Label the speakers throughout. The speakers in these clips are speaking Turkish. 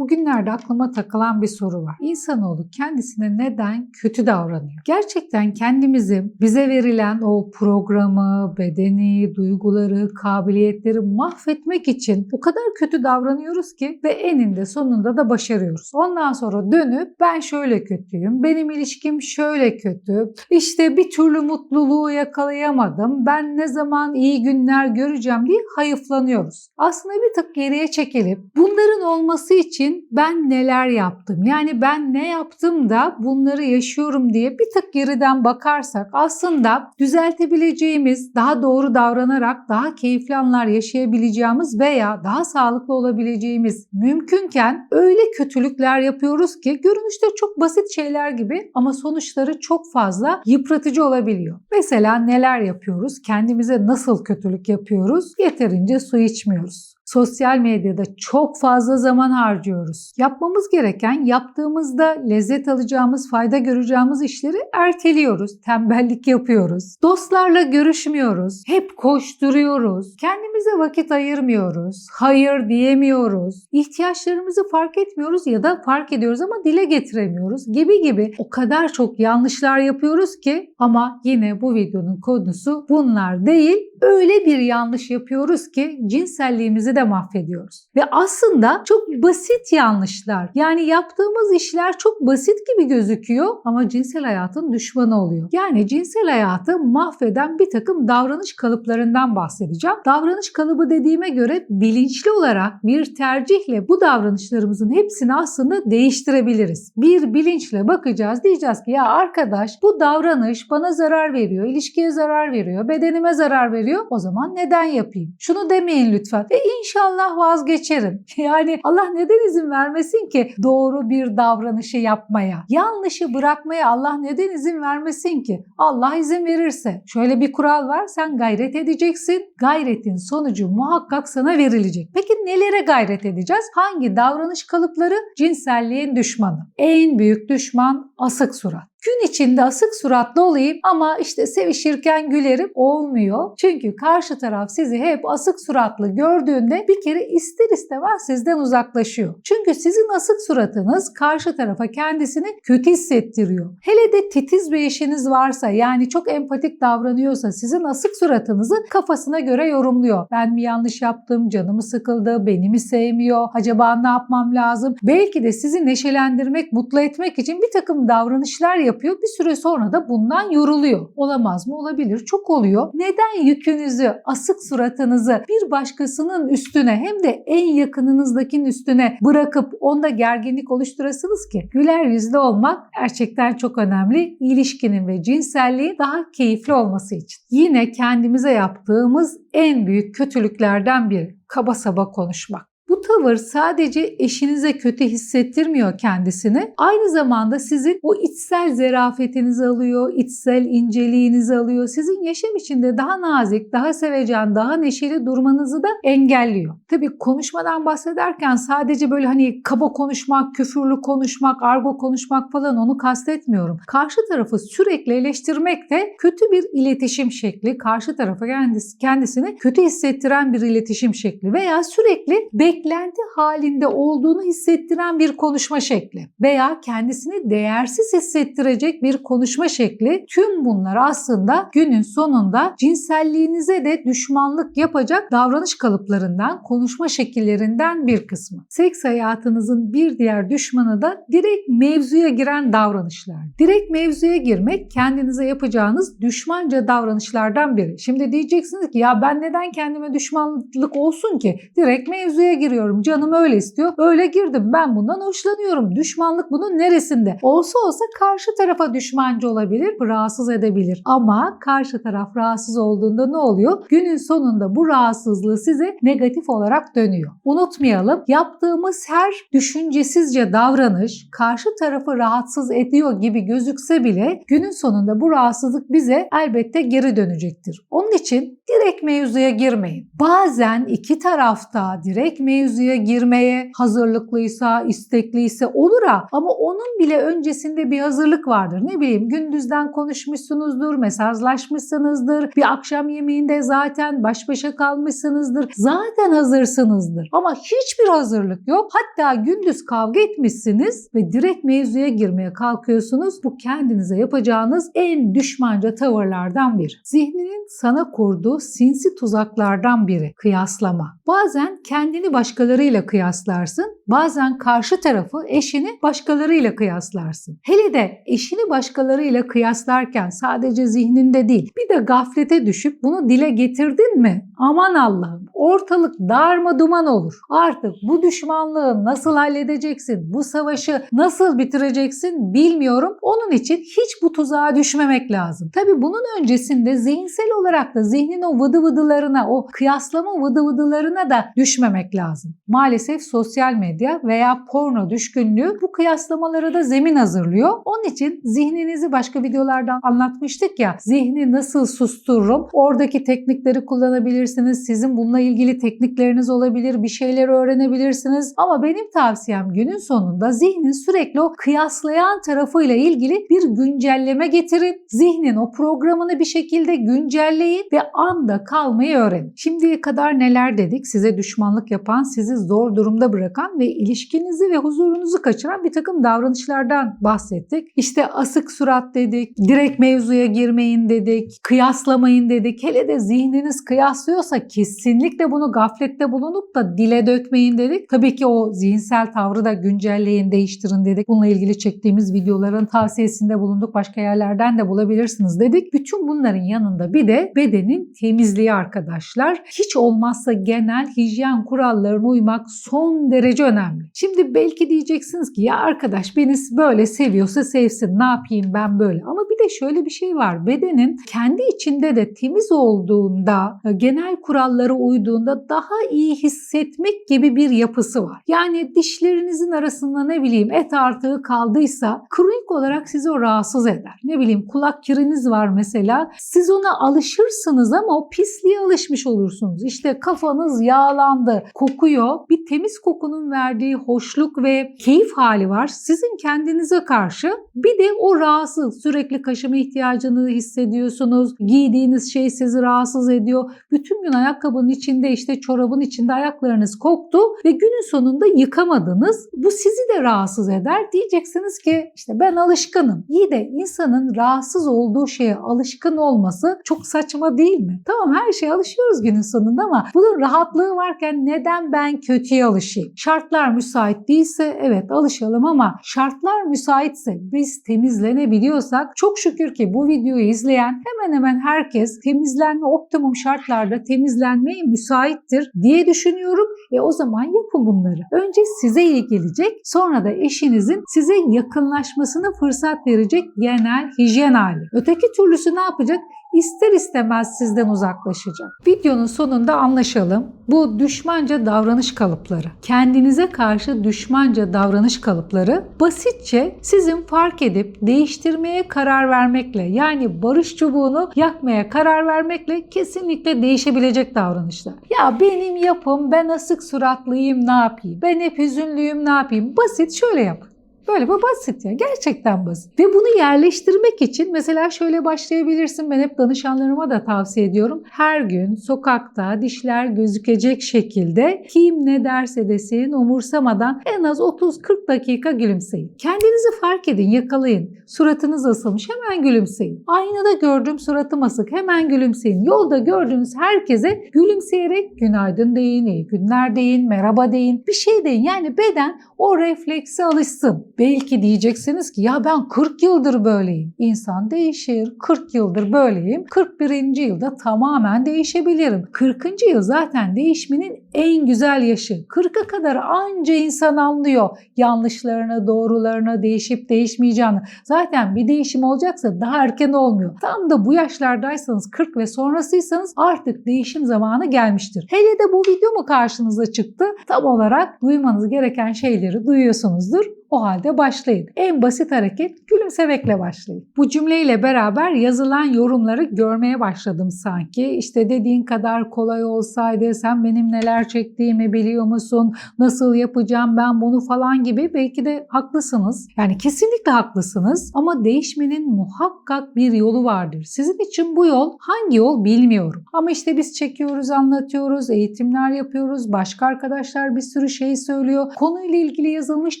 Speaker 1: Bugünlerde aklıma takılan bir soru var. İnsanoğlu kendisine neden kötü davranıyor? Gerçekten kendimizi bize verilen o programı, bedeni, duyguları, kabiliyetleri mahvetmek için o kadar kötü davranıyoruz ki ve eninde sonunda da başarıyoruz. Ondan sonra dönüp ben şöyle kötüyüm, benim ilişkim şöyle kötü, işte bir türlü mutluluğu yakalayamadım, ben ne zaman iyi günler göreceğim diye hayıflanıyoruz. Aslında bir tık geriye çekilip bunların olması için ben neler yaptım? Yani ben ne yaptım da bunları yaşıyorum diye bir tık geriden bakarsak aslında düzeltebileceğimiz, daha doğru davranarak daha keyifli anlar yaşayabileceğimiz veya daha sağlıklı olabileceğimiz mümkünken öyle kötülükler yapıyoruz ki görünüşte çok basit şeyler gibi ama sonuçları çok fazla yıpratıcı olabiliyor. Mesela neler yapıyoruz? Kendimize nasıl kötülük yapıyoruz? Yeterince su içmiyoruz. Sosyal medyada çok fazla zaman harcıyoruz. Yapmamız gereken yaptığımızda lezzet alacağımız, fayda göreceğimiz işleri erteliyoruz. Tembellik yapıyoruz. Dostlarla görüşmüyoruz. Hep koşturuyoruz. Kendimize vakit ayırmıyoruz. Hayır diyemiyoruz. İhtiyaçlarımızı fark etmiyoruz ya da fark ediyoruz ama dile getiremiyoruz gibi gibi o kadar çok yanlışlar yapıyoruz ki ama yine bu videonun konusu bunlar değil. Öyle bir yanlış yapıyoruz ki cinselliğimizi de mahvediyoruz. Ve aslında çok basit yanlışlar. Yani yaptığımız işler çok basit gibi gözüküyor ama cinsel hayatın düşmanı oluyor. Yani cinsel hayatı mahveden bir takım davranış kalıplarından bahsedeceğim. Davranış kalıbı dediğime göre bilinçli olarak bir tercihle bu davranışlarımızın hepsini aslında değiştirebiliriz. Bir bilinçle bakacağız diyeceğiz ki ya arkadaş bu davranış bana zarar veriyor, ilişkiye zarar veriyor, bedenime zarar veriyor. O zaman neden yapayım? Şunu demeyin lütfen. E inşallah vazgeçerim. Yani Allah neden izin vermesin ki doğru bir davranışı yapmaya? Yanlışı bırakmaya Allah neden izin vermesin ki? Allah izin verirse. Şöyle bir kural var. Sen gayret edeceksin. Gayretin sonucu muhakkak sana verilecek. Peki nelere gayret edeceğiz? Hangi davranış kalıpları? Cinselliğin düşmanı. En büyük düşman asık surat. Gün içinde asık suratlı olayım ama işte sevişirken gülerim olmuyor. Çünkü karşı taraf sizi hep asık suratlı gördüğünde bir kere ister istemez sizden uzaklaşıyor. Çünkü sizin asık suratınız karşı tarafa kendisini kötü hissettiriyor. Hele de titiz bir eşiniz varsa yani çok empatik davranıyorsa sizin asık suratınızı kafasına göre yorumluyor. Ben mi yanlış yaptım, canımı sıkıldı, beni mi sevmiyor, acaba ne yapmam lazım? Belki de sizi neşelendirmek, mutlu etmek için bir takım davranışlar yapıyor. Bir süre sonra da bundan yoruluyor. Olamaz mı? Olabilir. Çok oluyor. Neden yükünüzü, asık suratınızı bir başkasının üstüne hem de en yakınınızdakinin üstüne bırakıp onda gerginlik oluşturasınız ki? Güler yüzlü olmak gerçekten çok önemli. İlişkinin ve cinselliğin daha keyifli olması için. Yine kendimize yaptığımız en büyük kötülüklerden biri. Kaba saba konuşmak. Bu tavır sadece eşinize kötü hissettirmiyor kendisini. Aynı zamanda sizin o içsel zerafetinizi alıyor, içsel inceliğinizi alıyor. Sizin yaşam içinde daha nazik, daha sevecen, daha neşeli durmanızı da engelliyor. Tabii konuşmadan bahsederken sadece böyle hani kaba konuşmak, küfürlü konuşmak, argo konuşmak falan onu kastetmiyorum. Karşı tarafı sürekli eleştirmek de kötü bir iletişim şekli. Karşı tarafa kendisi, kendisini kötü hissettiren bir iletişim şekli veya sürekli bek beklenti halinde olduğunu hissettiren bir konuşma şekli veya kendisini değersiz hissettirecek bir konuşma şekli tüm bunlar aslında günün sonunda cinselliğinize de düşmanlık yapacak davranış kalıplarından, konuşma şekillerinden bir kısmı. Seks hayatınızın bir diğer düşmanı da direkt mevzuya giren davranışlar. Direkt mevzuya girmek kendinize yapacağınız düşmanca davranışlardan biri. Şimdi diyeceksiniz ki ya ben neden kendime düşmanlık olsun ki? Direkt mevzuya gir giriyorum. Canım öyle istiyor. Öyle girdim. Ben bundan hoşlanıyorum. Düşmanlık bunun neresinde? Olsa olsa karşı tarafa düşmancı olabilir, rahatsız edebilir. Ama karşı taraf rahatsız olduğunda ne oluyor? Günün sonunda bu rahatsızlığı size negatif olarak dönüyor. Unutmayalım yaptığımız her düşüncesizce davranış karşı tarafı rahatsız ediyor gibi gözükse bile günün sonunda bu rahatsızlık bize elbette geri dönecektir. Onun için direkt mevzuya girmeyin. Bazen iki tarafta direkt mevzuya mevzuya girmeye hazırlıklıysa, istekliyse olur ha ama onun bile öncesinde bir hazırlık vardır. Ne bileyim gündüzden konuşmuşsunuzdur, mesajlaşmışsınızdır, bir akşam yemeğinde zaten baş başa kalmışsınızdır. Zaten hazırsınızdır. Ama hiçbir hazırlık yok. Hatta gündüz kavga etmişsiniz ve direkt mevzuya girmeye kalkıyorsunuz. Bu kendinize yapacağınız en düşmanca tavırlardan biri. Zihninin sana kurduğu sinsi tuzaklardan biri kıyaslama. Bazen kendini başkalarıyla kıyaslarsın, bazen karşı tarafı eşini başkalarıyla kıyaslarsın. Hele de eşini başkalarıyla kıyaslarken sadece zihninde değil, bir de gaflete düşüp bunu dile getirdin mi? Aman Allah'ım ortalık darma duman olur. Artık bu düşmanlığı nasıl halledeceksin, bu savaşı nasıl bitireceksin bilmiyorum. Onun için hiç bu tuzağa düşmemek lazım. Tabi bunun öncesinde zihinsel olarak da zihnin o vıdı vıdılarına, o kıyaslama vıdı vıdılarına da düşmemek lazım. Maalesef sosyal medya veya porno düşkünlüğü bu kıyaslamalara da zemin hazırlıyor. Onun için zihninizi başka videolardan anlatmıştık ya, zihni nasıl sustururum? Oradaki teknikleri kullanabilirsiniz. Sizin bununla ilgili teknikleriniz olabilir, bir şeyler öğrenebilirsiniz. Ama benim tavsiyem günün sonunda zihnin sürekli o kıyaslayan tarafıyla ilgili bir güncelleme getirin. Zihnin o programını bir şekilde güncelleyin ve anda kalmayı öğrenin. Şimdiye kadar neler dedik? Size düşmanlık yapan, sizi zor durumda bırakan ve ilişkinizi ve huzurunuzu kaçıran bir takım davranışlardan bahsettik. İşte asık surat dedik, direkt mevzuya girmeyin dedik, kıyaslamayın dedik. Hele de zihniniz kıyaslıyorsa kesinlikle bunu gaflette bulunup da dile dökmeyin dedik. Tabii ki o zihinsel tavrı da güncelleyin, değiştirin dedik. Bununla ilgili çektiğimiz videoların tavsiyesinde bulunduk. Başka yerlerden de bulabilirsiniz dedik. Bütün bunların yanında bir de bedenin temizliği arkadaşlar. Hiç olmazsa genel hijyen kurallarına uymak son derece önemli. Şimdi belki diyeceksiniz ki ya arkadaş beni böyle seviyorsa sevsin ne yapayım ben böyle. Ama bir de şöyle bir şey var. Bedenin kendi içinde de temiz olduğunda, genel kurallara uyduğunda daha iyi hissetmek gibi bir yapısı var. Yani dişlerinizin arasında ne bileyim et artığı kaldıysa kronik olarak sizi o rahatsız eder. Ne bileyim kulak kiriniz var mesela. Siz ona alışırsınız ama o pisliğe alışmış olursunuz. İşte kafanız yağlandı, kokuyor. Bir temiz kokunun verdiği hoşluk ve keyif hali var. Sizin kendinize karşı bir de o rahatsız, sürekli kaşıma ihtiyacını hissediyorsunuz. Giydiğiniz şey sizi rahatsız ediyor. Bütün gün ayakkabının içinde işte çorabın içinde ayaklarınız koktu ve günün sonunda yıkamadınız. Bu sizi de rahatsız eder. Diyeceksiniz ki işte ben alışkınım. İyi de insanın rahatsız olduğu şeye alışkın olması çok saçma değil mi? Tamam her şeye alışıyoruz günün sonunda ama bunun rahatlığı varken neden ben kötüye alışayım? Şartlar müsait değilse evet alışalım ama şartlar müsaitse biz temizlenebiliyorsak çok şükür ki bu videoyu izleyen hemen hemen herkes temizlenme optimum şartlarda temizlenmeye müsaittir diye düşünüyorum. E o zaman yapın bunları. Önce size iyi gelecek sonra da eşinizin size yakınlaşmasına fırsat verecek genel hijyen hali. Öteki türlüsü ne yapacak? İster istemez sizden uzaklaşacak. Videonun sonunda anlaşalım. Bu düşmanca davranış kalıpları, kendinize karşı düşmanca davranış kalıpları basitçe sizin fark edip değiştirmeye karar vermekle yani barış çubuğunu yakmaya karar vermekle kesinlikle değişebilecek davranışlar. Ya benim yapım ben asık suratlıyım ne yapayım? Ben hep hüzünlüyüm ne yapayım? Basit şöyle yap. Böyle bu basit ya. Gerçekten basit. Ve bunu yerleştirmek için mesela şöyle başlayabilirsin. Ben hep danışanlarıma da tavsiye ediyorum. Her gün sokakta dişler gözükecek şekilde kim ne derse desin umursamadan en az 30-40 dakika gülümseyin. Kendinizi fark edin, yakalayın. Suratınız asılmış hemen gülümseyin. Aynada gördüğüm suratım asık hemen gülümseyin. Yolda gördüğünüz herkese gülümseyerek günaydın deyin, iyi günler deyin, merhaba deyin, bir şey deyin. Yani beden o refleksi alışsın. Belki diyeceksiniz ki ya ben 40 yıldır böyleyim. İnsan değişir. 40 yıldır böyleyim. 41. yılda tamamen değişebilirim. 40. yıl zaten değişmenin en güzel yaşı. 40'a kadar anca insan anlıyor yanlışlarını, doğrularını, değişip değişmeyeceğini. Zaten bir değişim olacaksa daha erken olmuyor. Tam da bu yaşlardaysanız 40 ve sonrasıysanız artık değişim zamanı gelmiştir. Hele de bu video mu karşınıza çıktı? Tam olarak duymanız gereken şeyleri duyuyorsunuzdur. O halde başlayın. En basit hareket gülümsemekle başlayın. Bu cümleyle beraber yazılan yorumları görmeye başladım sanki. İşte dediğin kadar kolay olsaydı, sen benim neler neler çektiğimi biliyor musun? Nasıl yapacağım ben bunu falan gibi belki de haklısınız. Yani kesinlikle haklısınız ama değişmenin muhakkak bir yolu vardır. Sizin için bu yol hangi yol bilmiyorum. Ama işte biz çekiyoruz, anlatıyoruz, eğitimler yapıyoruz. Başka arkadaşlar bir sürü şey söylüyor. Konuyla ilgili yazılmış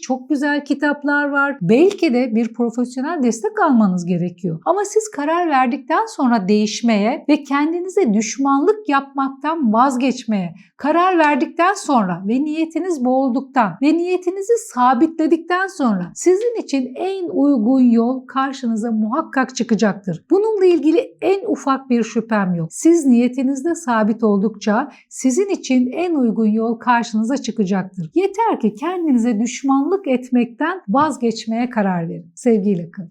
Speaker 1: çok güzel kitaplar var. Belki de bir profesyonel destek almanız gerekiyor. Ama siz karar verdikten sonra değişmeye ve kendinize düşmanlık yapmaktan vazgeçmeye karar verdikten sonra ve niyetiniz bu olduktan ve niyetinizi sabitledikten sonra sizin için en uygun yol karşınıza muhakkak çıkacaktır. Bununla ilgili en ufak bir şüphem yok. Siz niyetinizde sabit oldukça sizin için en uygun yol karşınıza çıkacaktır. Yeter ki kendinize düşmanlık etmekten vazgeçmeye karar verin. Sevgiyle kalın.